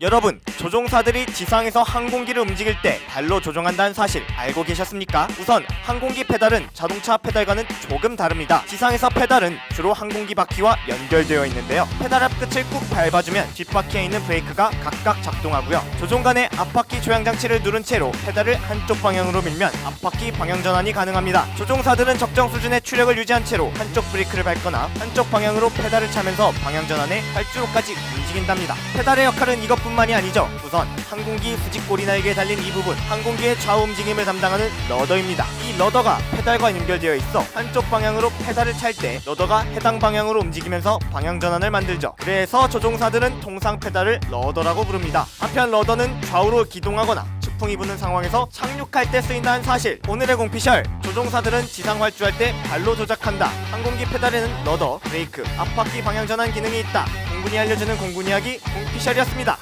여러분, 조종사들이 지상에서 항공기를 움직일 때 발로 조종한다는 사실 알고 계셨습니까? 우선 항공기 페달은 자동차 페달과는 조금 다릅니다. 지상에서 페달은 주로 항공기 바퀴와 연결되어 있는데요. 페달 앞 끝을 꾹 밟아주면 뒷바퀴에 있는 브레이크가 각각 작동하고요. 조종 간의 앞바퀴 조향 장치를 누른 채로 페달을 한쪽 방향으로 밀면 앞바퀴 방향 전환이 가능합니다. 조종사들은 적정 수준의 추력을 유지한 채로 한쪽 브레이크를 밟거나 한쪽 방향으로 페달을 차면서 방향 전환에 활주로까지 움직인답니다. 페달의 역할은 이것 뿐만이 아니죠. 우선 항공기 수직 고리 날개에 달린 이 부분, 항공기의 좌우 움직임을 담당하는 러더입니다. 이 러더가 페달과 연결되어 있어 한쪽 방향으로 페달을 찰 때 러더가 해당 방향으로 움직이면서 방향 전환을 만들죠. 그래서 조종사들은 통상 페달을 러더라고 부릅니다. 한편 러더는 좌우로 기동하거나 추풍이 부는 상황에서 착륙할 때 쓰인다는 사실. 오늘의 공피셜. 조종사들은 지상 활주할 때 발로 조작한다. 항공기 페달에는 러더, 브레이크, 앞바퀴 방향 전환 기능이 있다. 공군이 알려주는 공군 이야기 공피셜이었습니다.